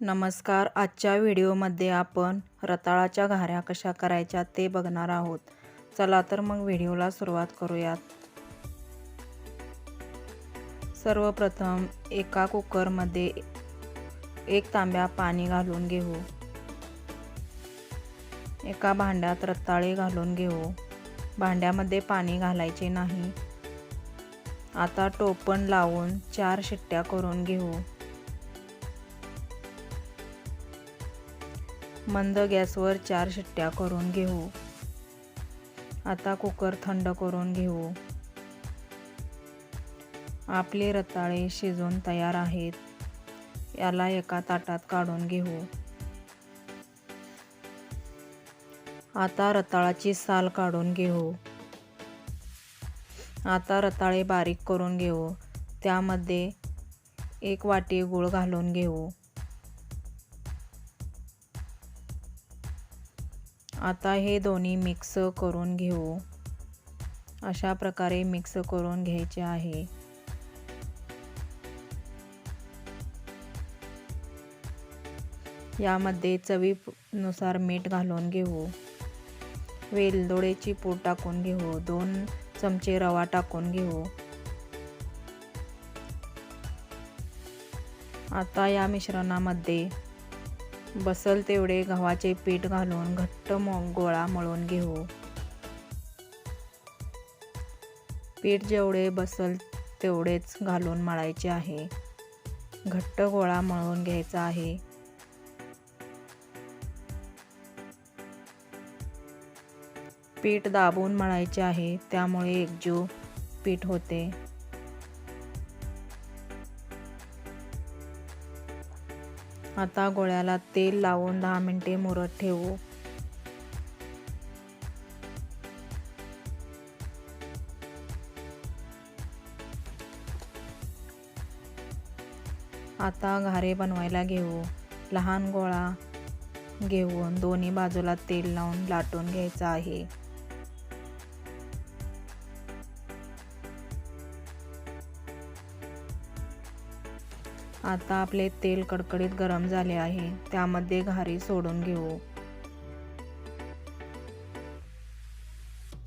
नमस्कार. आजच्या व्हिडिओमध्ये आपण रताळाच्या घाऱ्या कशा करायच्या ते बघणार आहोत. चला तर मग व्हिडिओला सुरुवात करूयात. सर्वप्रथम एका कुकरमध्ये एक तांब्या पाणी घालून घेऊ. एका भांड्यात रताळे घालून घेऊ. भांड्यामध्ये पाणी घालायचे नाही. आता टोपण लावून चार शिट्ट्या करून घेऊ. मंद गॅसवर चार शिट्ट्या करून घेऊ. आता कुकर थंड करून घेऊ. आपले रताळे शिजून तयार आहेत. याला एका ताटात काढून घेऊ. आता रताळाची साल काढून घेऊ. आता रताळे बारीक करून घेऊ. त्यामध्ये एक वाटी गूळ घालून घेऊ. आता हे दोन्ही मिक्स करून घेऊ. अशा प्रकारे मिक्स करून घ्यायचे आहे. यामध्ये चवीनुसार मीठ घालून घेऊ. वेलदोडेची पूड टाकून घेऊ. दोन चमचे रवा टाकून घेऊ. आता या मिश्रणामध्ये बसल तेवढे गव्हाचे पीठ घालून घट्ट गोळा मळून घेऊ. पीठ जेवढे बसल तेवढेच घालून मळायचे आहे. घट्ट गोळा मळून घ्यायचा आहे. पीठ दाबून मळायचे आहे त्यामुळे एकजीव पीठ होते. आता गोळ्याला तेल लावून दहा मिनटे मुरत ठेवू. आता घारे बनवायला घेऊ. लहान गोळा घेऊन दोन्ही बाजूला तेल लावून लाटून घ्यायचं आहे. आता आपले तेल कडकडीत गरम झाले आहे. त्यामध्ये घारी सोडून घेऊ.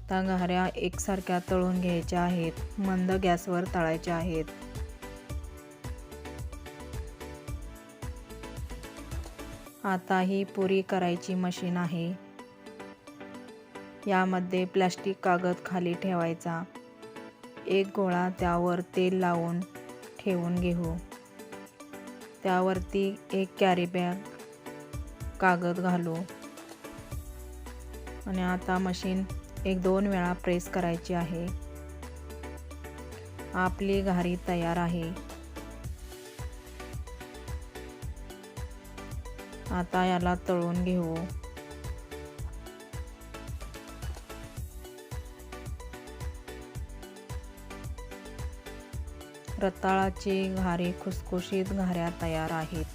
त्या घाऱ्या एकसारख्या तळून घ्यायच्या आहेत. मंद गॅसवर तळायच्या आहेत. आता ही पुरी करायची मशीन आहे. यामध्ये प्लॅस्टिक कागद खाली ठेवायचा. एक गोळा त्यावर तेल लावून ठेवून घेऊ. त्यावरती एक कॅरी बॅग कागद घालू. आणि आता मशीन एक दोन वेळा प्रेस करायची आहे. आपली घारी तयार आहे. आता याला तळून घेऊ. रताळाचे घारे खुसखुशीत घाऱ्या तयार आहेत.